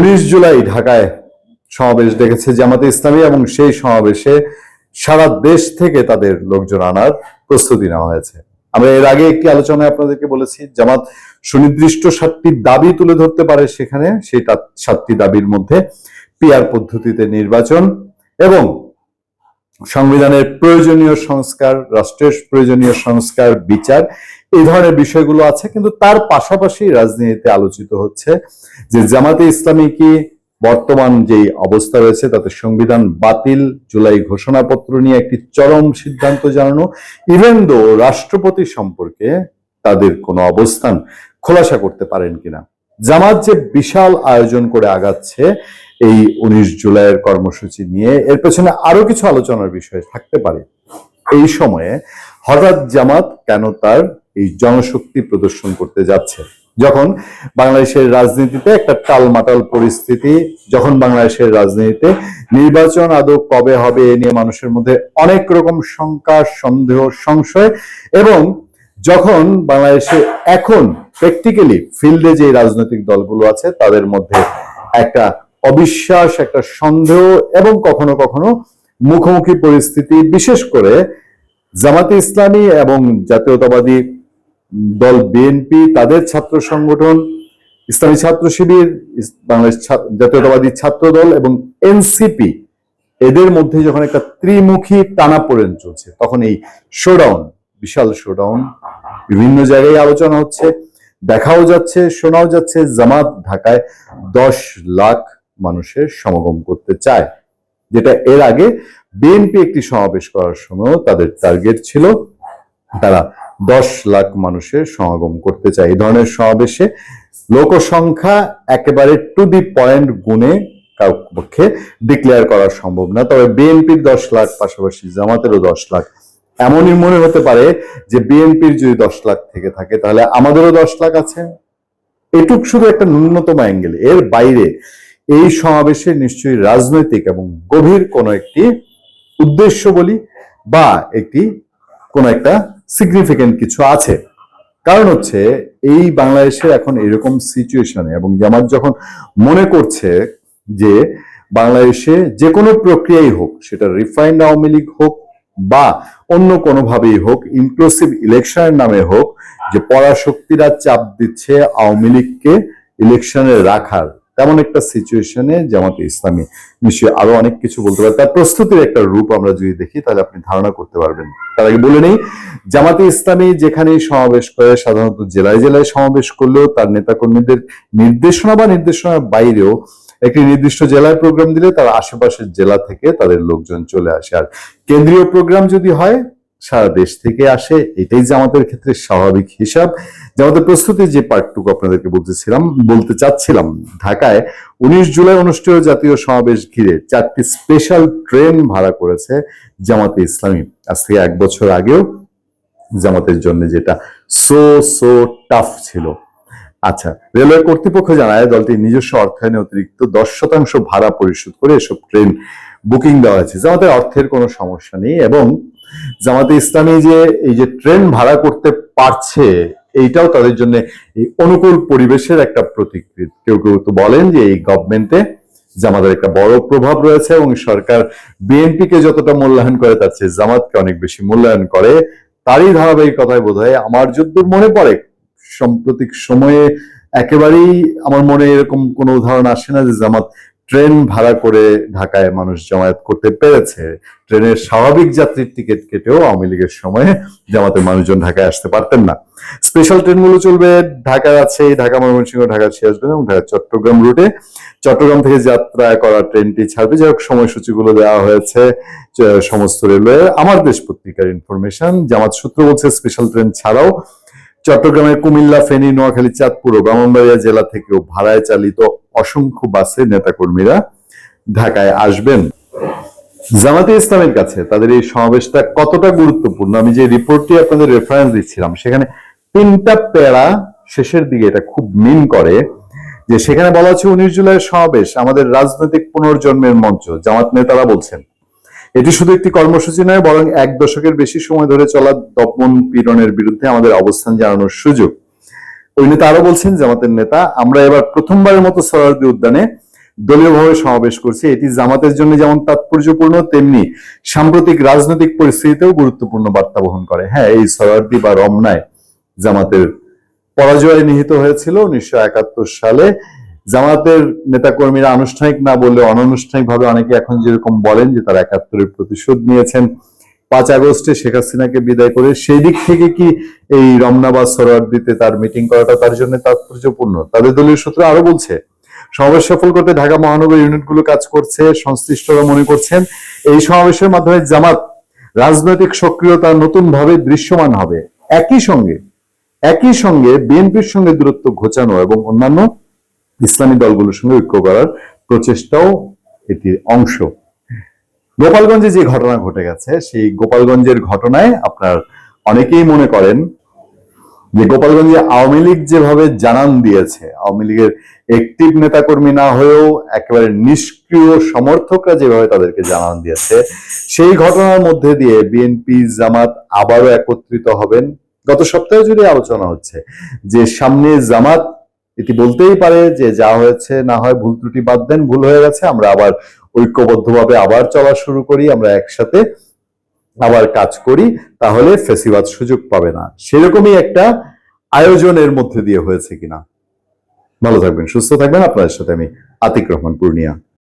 উনিশ জুলাই ঢাকায় সমাবেশ ডেকেছে জামাতে ইসলামী এবং সেই সমাবেশে সারা দেশ থেকে তাদের লোকজন আনার প্রস্তুতি নেওয়া হয়েছে। আমরা এর আগে একটি আলোচনায় আপনাদেরকে বলেছি, জামাত সুনির্দিষ্ট সাতটি দাবি তুলে ধরতে পারে সেখানে সেই সাতটি দাবির মধ্যে পিয়ার পদ্ধতিতে নির্বাচন এবং সংবিধানের প্রয়োজনীয় সংস্কার, রাষ্ট্রের প্রয়োজনীয় সংস্কার, বিচার এই ধরনের বিষয়গুলো আছে, কিন্তু তার পাশাপাশি রাজনীতিতে আলোচিত হচ্ছে যে জামাতে ইসলামী কি বর্তমান যেই অবস্থা রয়েছে, তাতে সংবিধান বাতিল, জুলাই ঘোষণাপত্র নিয়ে একটি চরম সিদ্ধান্ত জানানো ইভেন দো রাষ্ট্রপতি সম্পর্কে তাদের কোনো অবস্থান খোলাসা করতে পারেন কিনা। জামাত যে বিশাল আয়োজন করে আগাচ্ছে এই উনিশ জুলাইয়ের কর্মসূচি নিয়ে, এর পেছনে আরও কিছু আলোচনার বিষয় থাকতে পারে। এই সময়ে হঠাৎ জামাত কেন তার এই জনশক্তি প্রদর্শন করতে যাচ্ছে। যখন বাংলাদেশের রাজনীতিতে একটা টালমাটাল পরিস্থিতি, যখন বাংলাদেশের রাজনীতিতে নির্বাচন আদৌ কবে হবে এ নিয়ে মানুষের মধ্যে অনেক রকম শঙ্কা, সন্দেহ, সংশয় এবং যখন বাংলাদেশে এখন প্র্যাকটিক্যালি ফিল্ডে যে রাজনৈতিক দলগুলো আছে, তাদের মধ্যে একটা অবিশ্বাস, একটা সন্দেহ এবং কখনো কখনো মুখোমুখি পরিস্থিতি, বিশেষ করে জামাতে ইসলামী এবং জাতীয়তাবাদী দল বিএনপি, তাদের ছাত্র সংগঠন, ইসলামী ছাত্র শিবির বাংলাদেশ জাতীয়তাবাদী ছাত্র দল এবং এনসিপি, এদের মধ্যে যখন একটা ত্রিমুখী টানাপোড়েন চলছে, তখন এই শোডাউন বিশাল শোডাউন বিভিন্ন জায়গায় আলোচনা হচ্ছে, দেখাও যাচ্ছে, শোনাও যাচ্ছে, জামাত ঢাকায় দশ লাখ মানুষের সমাগম করতে চায়, যেটা এর আগে বিএনপি একটি সমাবেশ করার সময় তাদের টার্গেট ছিল, তারা দশ লাখ মানুষের সমাগম করতে চায়। এই ধরনের সমাবেশে লোকসংখ্যা একেবারে টু দি পয়েন্ট গুণে পক্ষে ডিক্লেয়ার করা সম্ভব না। তবে বিএনপির দশ লাখ, পাশাপাশি জামাতেরও দশ লাখ। এমনই মনে হতে পারে যে বিএনপির যদি দশ লাখ থেকে থাকে, তাহলে আমাদেরও দশ লাখ আছে। এটুক শুধু একটা ন্যূনতম অ্যাঙ্গেল এর বাইরে এই সমাবেশে নিশ্চয়ই রাজনৈতিক এবং গভীর কোনো একটি উদ্দেশ্য বলি বা একটি কোন একটা সিগনিফিকেন্ট কিছু আছে। কারণ হচ্ছে, এই বাংলাদেশে এখন এরকম সিচুয়েশনে এবং জামাত যখন মনে করছে যে বাংলাদেশে যে কোনো প্রক্রিয়াই হোক, সেটা রিফাইন্ড আওয়ামী লীগ হোক বা অন্য কোনোভাবেই হোক ইনক্লুসিভ ইলেকশনের নামে হোক, যে পরাশক্তিরা চাপ দিচ্ছে আওয়ামী লীগকে ইলেকশনে রাখার তেমন একটা সিচুয়েশনে জামাতে ইসলামী নিশ্চয়ই আরও অনেক কিছু বলতে পারে। তার প্রস্তুতির একটা রূপ আমরা যদি দেখি, তাহলে আপনি ধারণা করতে পারবেন। তার আগে বলে নেই, জামাতে ইসলামী যেখানেই সমাবেশ করে, সাধারণত জেলায় জেলায় সমাবেশ করলেও তার নেতাকর্মীদের নির্দেশনা বা নির্দেশনার বাইরেও একটি নির্দিষ্ট জেলায় প্রোগ্রাম দিলে তার আশেপাশের জেলা থেকে তাদের লোকজন চলে আসে। আর কেন্দ্রীয় প্রোগ্রাম যদি হয় সারা দেশ থেকে আসে। এটাই জামাতের ক্ষেত্রে স্বাভাবিক হিসাব। জামাতের প্রস্তুতি যে পার্টটুকু আপনাদেরকে বলতেছিলাম, বলতে চাচ্ছিলাম, ঢাকায় উনিশ জুলাই অনুষ্ঠিত জাতীয় সমাবেশ ঘিরে চারটি স্পেশাল ট্রেন ভাড়া করেছে জামাতে ইসলামী। আজ থেকে এক বছর আগেও জামাতের জন্য যেটা সো সো টাফ ছিল। আচ্ছা রেলওয়ে কর্তৃপক্ষ জানায় দলটি নিজস্ব অর্থায়নে অতিরিক্ত দশ শতাংশ ভাড়া পরিশোধ করে এসব ট্রেন বুকিং দেওয়া হয়েছে। জামাতের অর্থের কোনো সমস্যা নেই এবং জামাতে ইসলামী যে এই যে ট্রেন ভাড়া করতে পারছে, এইটাও তাদের জন্য এই অনুকূল পরিবেশের একটা প্রতিকৃত। কেউ কেউ তো বলেন যে এই গভর্নমেন্টে জামাতের একটা বড় প্রভাব রয়েছে এবং সরকার বিএনপি কে যতটা মূল্যায়ন করে, তার চেয়ে জামাতকে অনেক বেশি মূল্যায়ন করে, তারই ধারাবাহিকতায় বোধ হয় আমার যদ্দূর মনে পড়ে, সাম্প্রতিক সময়ে একেবারেই আমার মনে এরকম কোনো উদাহরণ আসে না যে জামাত ট্রেন ভাড়া করে ঢাকায় মানুষ জমায়েত করতে পেরেছে। ট্রেনের স্বাভাবিক যাত্রীর টিকিট কেটেও আওয়ামী লীগের সময়ে জামাতের মানুষজন ঢাকায় আসতে পারতেন না। স্পেশাল ট্রেনগুলো চলবে ঢাকা আছে, ঢাকা, ময়মনসিংহ, ঢাকা, সিরাজগঞ্জ এবং ঢাকা, চট্টগ্রাম রুটে। চট্টগ্রাম থেকে যাত্রা করা ট্রেনটি ছাড়বে। যাই হোক, সময়সূচিগুলো দেওয়া হয়েছে সমস্ত রেলওয়ে আমার দেশ পত্রিকার ইনফরমেশন, জামাত সূত্র বলছে, স্পেশাল ট্রেন ছাড়াও চট্টগ্রামের কুমিল্লা, ফেনী, নোয়াখালী, চাঁদপুর ও ব্রাহ্মণবাড়িয়া জেলা থেকেও ভাড়ায় চালিত অসংখ্য বাসে নেতাকর্মীরা ঢাকায় আসবেন। জামাতে ইসলামের কাছে তাদের এই সমাবেশটা কতটা গুরুত্বপূর্ণ? আমি যে রিপোর্টটি আপনাদের রেফারেন্স দিচ্ছিলাম, সেখানে তিনটা প্যারা শেষের দিকে এটা খুব মিন করে, যে সেখানে বলা হচ্ছে উনিশ জুলাইয়ের সমাবেশ আমাদের রাজনৈতিক পুনর্জন্মের মঞ্চ, জামাত নেতারা বলছেন। এটি শুধু একটি কর্মসূচি নয়, বরং এক দশকের বেশি সময় ধরে চলা দমন পীড়নের বিরুদ্ধে আমাদের অবস্থান জানানোর সুযোগ। ওই নেতা আরও বলছেন জামাতের নেতা, আমরা এবার প্রথমবারের মতো সরারদি উদ্যানে দলীয়ভাবে সমাবেশ করছে। এটি জামাতের জন্য যেমন তাৎপর্যপূর্ণ, তেমনি সাম্প্রতিক রাজনৈতিক পরিস্থিতিতেও গুরুত্বপূর্ণ বার্তা বহন করে। হ্যাঁ এই সরার্দি বা রমনায় জামাতের পরাজয়ে নিহিত হয়েছিল উনিশশো একাত্তর সালে। জামাতের নেতাকর্মীরা আনুষ্ঠানিক না বললে অনানুষ্ঠানিক ভাবে অনেকে এখন যেরকম বলেন যে তারা একাত্তরের প্রতিশোধ নিয়েছেন। পাঁচ আগস্টে শেখ হাসিনাকে বিদায় করে সেই দিক থেকে কি এই রমনা বা সরোয়ার্দিতে তার মিটিং করাটা তার জন্য তাৎপর্যপূর্ণ? তাদের দলীয় সূত্র আরও বলছে, সমাবেশ সফল করতে ঢাকা মহানগর ইউনিটগুলো কাজ করছে, সংশ্লিষ্টরা মনে করছেন এই সমাবেশের মাধ্যমে জামাত রাজনৈতিক সক্রিয়তা নতুন ভাবে দৃশ্যমান হবে। একই সঙ্গে একই সঙ্গে বিএনপির সঙ্গে দূরত্ব ঘোচানো এবং অন্যান্য ইসলামী দলগুলোর সঙ্গে ঐক্য করার প্রচেষ্টাও এটির অংশ। গোপালগঞ্জে যে ঘটনা ঘটে গেছে, সেই গোপালগঞ্জের ঘটনায় আপনার অনেকেই মনে করেন যে গোপালগঞ্জে আওয়ামী লীগ যেভাবে জানান দিয়েছে, আওয়ামী লীগের একটিভ নেতাকর্মী না হয়েও একেবারে নিষ্ক্রিয় সমর্থকরা যেভাবে তাদেরকে জানান দিয়েছে, সেই ঘটনার মধ্যে দিয়ে বিএনপি জামাত আবারও একত্রিত হবেন। গত সপ্তাহে জুড়ে আলোচনা হচ্ছে যে সামনে জামাত, এটি বলতেই পারে যে যা হয়েছে না হয় ভুল ত্রুটি বাদ দেন, ভুল হয়ে গেছে, আমরা আবার ঐক্যবদ্ধভাবে আবার চলা শুরু করি, আমরা একসাথে আবার কাজ করি, তাহলে ফেসিবাদ সুযোগ পাবে না। সেরকমই একটা আয়োজনের মধ্যে দিয়ে হয়েছে কিনা। ভালো থাকবেন, সুস্থ থাকবেন। আপনাদের সাথে আমি আতিক রহমান, পূর্ণিয়া।